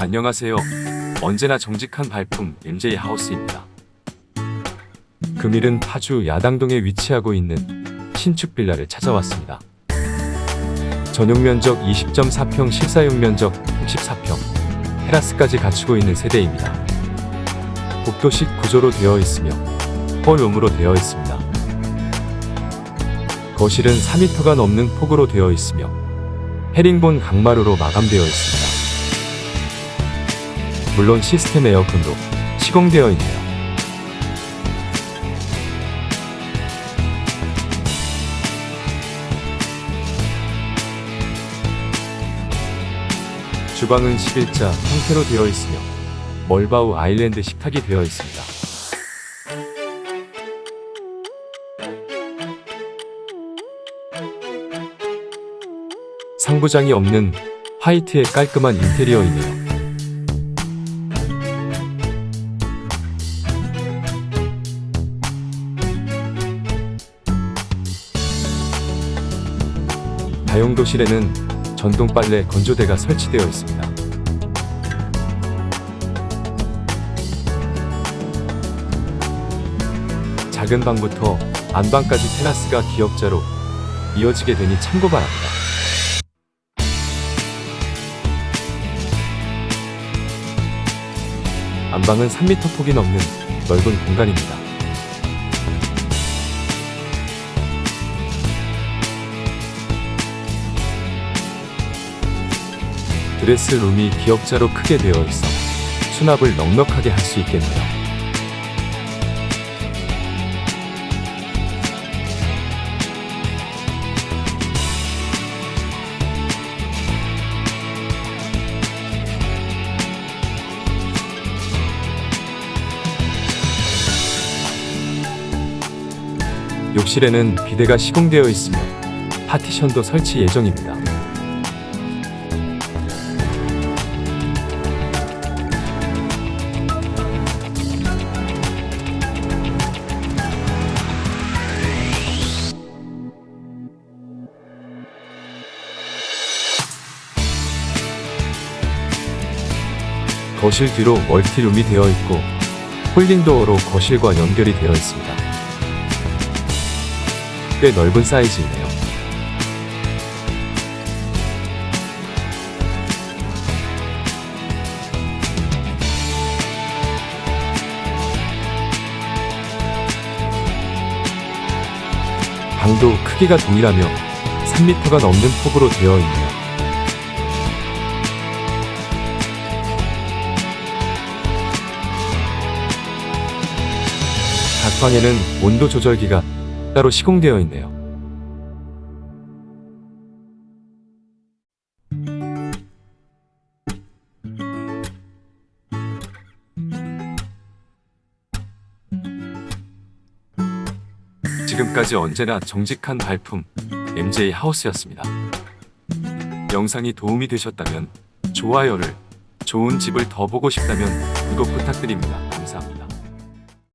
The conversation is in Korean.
안녕하세요. 언제나 정직한 발품 MJ 하우스입니다. 금일은 파주 야당동에 위치하고 있는 신축 빌라를 찾아왔습니다. 전용 면적 20.4평, 실사용 면적 64평, 테라스까지 갖추고 있는 세대입니다. 복도식 구조로 되어 있으며 홀룸으로 되어 있습니다. 거실은 4m가 넘는 폭으로 되어 있으며 헤링본 강마루로 마감되어 있습니다. 물론 시스템 에어컨도 시공되어 있네요. 주방은 11자 형태로 되어 있으며 멀바우 아일랜드 식탁이 되어 있습니다. 상부장이 없는 화이트의 깔끔한 인테리어이네요. 다용도실에는 전동 빨래 건조대가 설치되어 있습니다. 작은 방부터 안방까지 테라스가 기역자로 이어지게 되니 참고 바랍니다. 안방은 3m 폭이 넘는 넓은 공간입니다. 드레스룸이 기역자로 크게 되어 있어 수납을 넉넉하게 할 수 있겠네요. 욕실에는 비데가 시공되어 있으며 파티션도 설치 예정입니다. 거실 뒤로 멀티룸이 되어 있고 홀딩도어로 거실과 연결이 되어 있습니다. 꽤 넓은 사이즈이네요. 방도 크기가 동일하며 3m가 넘는 폭으로 되어 있네요. 방에는 온도 조절기가 따로 시공되어 있네요. 지금까지 언제나 정직한 발품 MJ 하우스였습니다. 영상이 도움이 되셨다면 좋아요를, 좋은 집을 더 보고 싶다면 구독 부탁드립니다.